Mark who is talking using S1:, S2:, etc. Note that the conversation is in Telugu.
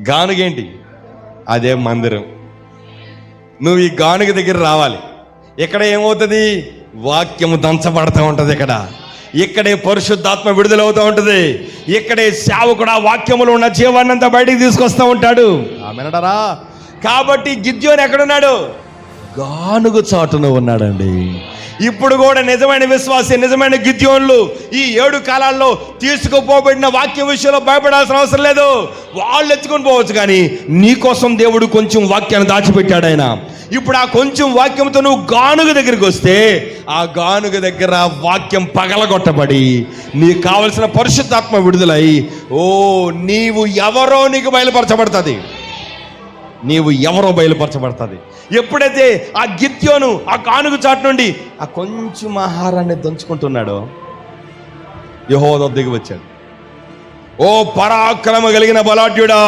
S1: గానుగేంటి? అదే మందిరం. నువ్వు ఈ గానుగ దగ్గర రావాలి. ఇక్కడ ఏమవుతుంది? వాక్యము దంచబడతా ఉంటది ఇక్కడ. ఇక్కడే పరిశుద్ధాత్మ విడుదలవుతూ ఉంటది. ఇక్కడే సేవకుడు ఆ వాక్యములో ఉన్న జీవాన్ని అంతా బయటికి తీసుకొస్తా ఉంటాడు. ఆమెనడరా కాబట్టి గిద్యోని ఎక్కడున్నాడు? గానుగు చాటున ఉన్నాడండి. ఇప్పుడు కూడా నిజమైన విశ్వాసి నిజమైన గిద్యోన్లు ఈ ఏడు కాలాల్లో తీసుకుపోబడిన వాక్య విషయంలో భయపడాల్సిన అవసరం లేదు. వాళ్ళు ఎత్తుకొని పోవచ్చు కానీ నీకోసం దేవుడు కొంచెం వాక్యాన్ని దాచిపెట్టాడు ఆయన. ఇప్పుడు ఆ కొంచెం వాక్యంతో నువ్వు గానుగ దగ్గరికి వస్తే ఆ గానుగ దగ్గర వాక్యం పగలగొట్టబడి నీకు కావలసిన పరిశుద్ధాత్మ విడుదలై ఓ నీవు ఎవరో నీకు బయలుపరచబడుతుంది. నీవు ఎవరో బయలుపరచబడుతుంది. ఎప్పుడైతే ఆ గిత్యోను ఆ కానుక చాటు నుండి ఆ కొంచెం ఆహారాన్ని దంచుకుంటున్నాడో యహోద దిగి వచ్చాడు. ఓ పరాక్రమ కలిగిన బలాఢ్యుడా!